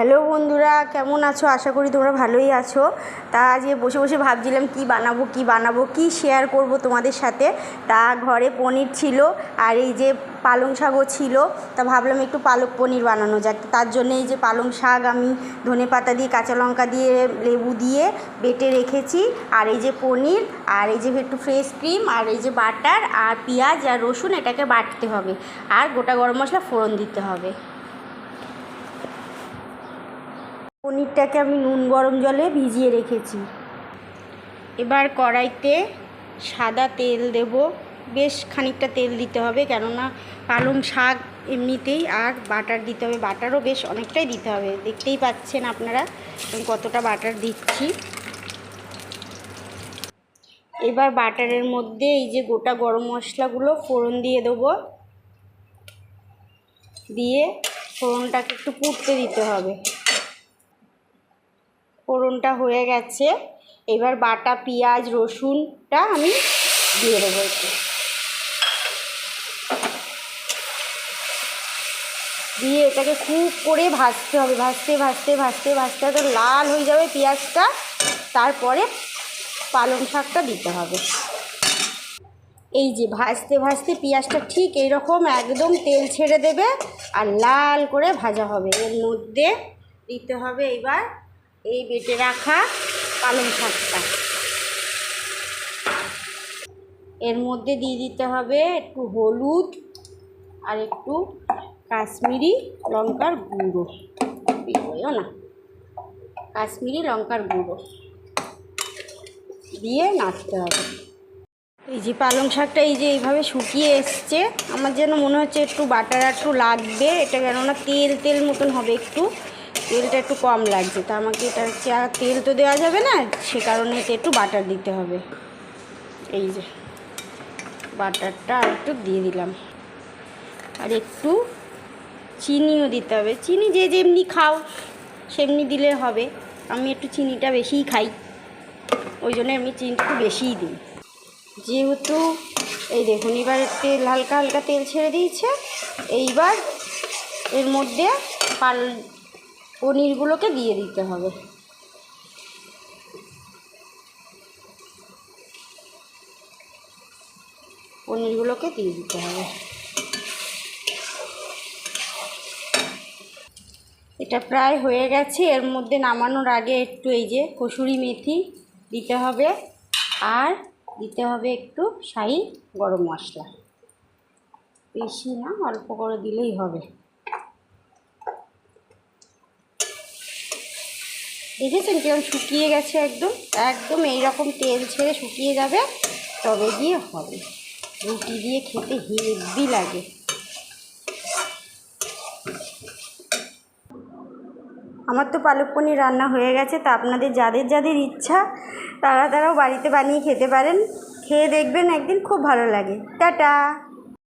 Hello বন্ধুরা, কেমন আছো? আশা করি তোমরা ভালোই আছো। তা আজকে বসে বসে ভাবছিলাম কি বানাবো কি বানাবো, কি শেয়ার করব তোমাদের সাথে। তা ঘরে পনির ছিল আর এই যে পালং শাকও ছিল। তা ভাবলাম একটু পালক পনির বানানো যাক। তার জন্য এই যে পালং শাক আমি ধনে পাতা দিয়ে, কাঁচা লঙ্কা দিয়ে, লেবু দিয়ে বেটে রেখেছি। আর এই যে পনির, আর এই যে একটু ফ্রেশ ক্রিম আর এই যে বাটার আর পেঁয়াজ আর রসুন, এটাকে বাটতে হবে। আর গোটা গরম মশলা ফোড়ন দিতে হবে। পনিরটাকে আমি নুন গরম জলে ভিজিয়ে রেখেছি। এবার কড়াইতে সাদা তেল দেব। বেশ খানিকটা তেল দিতে হবে, কেননা পালং শাক এমনিতেই আর বাটার দিতে হবে। বাটারও বেশ অনেকটাই দিতে হবে। দেখতেই পাচ্ছেন আপনারা কতটা বাটার দিচ্ছি। এবার বাটারের মধ্যে এই যে গোটা গরম মশলাগুলো ফোড়ন দিয়ে দেবো। দিয়ে ফোড়নটাকে একটু পুড়তে দিতে হবে। ফোড়নটা হয়ে গেছে। এবার বাটা, পেঁয়াজ, রসুনটা আমি দিয়ে দেবো দিয়ে এটাকে খুব করে ভাজতে হবে, ভাজতে ভাজতে ভাজতে ভাজতে ভাজতে লাল হয়ে যাবে পেঁয়াজটা। তারপরে পালং শাকটা দিতে হবে। এই যে ভাজতে ভাজতে পেঁয়াজটা ঠিক এইরকম একদম তেল ছেড়ে দেবে আর লাল করে ভাজা হবে। এর মধ্যে দিতে হবে এবার এই বেটে রাখা পালং শাকটা। এর মধ্যে দিয়ে দিতে হবে একটু হলুদ আর একটু কাশ্মীরি লঙ্কার গুঁড়ো। বেরোয়ও না। কাশ্মীরি লঙ্কার গুঁড়ো। দিয়ে নাড়তে হবে। এই যে পালং শাকটা এই যে এইভাবে শুকিয়ে এসছে, আমার যেন মনে হচ্ছে একটু বাটার একটু লাগবে, এটা কেননা তেল তেল মতন হবে একটু। তেলটা একটু কম লাগছে, তা আমাকে এটা আর তেল তো দেওয়া যাবে না, সে কারণে এতে একটু বাটার দিতে হবে। এই যে বাটারটা আর একটু দিয়ে দিলাম। আর একটু চিনিও দিতে হবে। চিনি যে যেমনি খাও, সেমনি দিলে হবে। আমি একটু চিনিটা বেশিই খাই, ওই জন্য আমি চিনিটা একটু বেশিই দিই। যেহেতু, এই দেখুন, এবার তেল, হালকা হালকা তেল ছেড়ে দিয়েছে, এইবার এর মধ্যে পাল পনিরগুলোকে দিয়ে দিতে হবে। পনিরগুলোকে দিয়ে দিতে হবে। এটা প্রায় হয়ে গেছে। এর মধ্যে নামানোর আগে একটু এই যে কসুরি মেথি দিতে হবে আর দিতে হবে একটু শাহি গরম মশলা। বেশি না, অল্প করে দিলেই হবে। দেখেছেন কেমন শুকিয়ে গেছে একদম? একদম এই রকম তেল ছেড়ে শুকিয়ে যাবে, তবে গিয়ে হবে। রুটি দিয়ে খেতে হেভি লাগে। আমার তো পালক পনির রান্না হয়ে গেছে, তা আপনাদের যাদের যাদের ইচ্ছা, তারা তারাও বাড়িতে বানিয়ে খেতে পারেন। খেয়ে দেখবেন একদিন খুব ভালো লাগে। টাটা!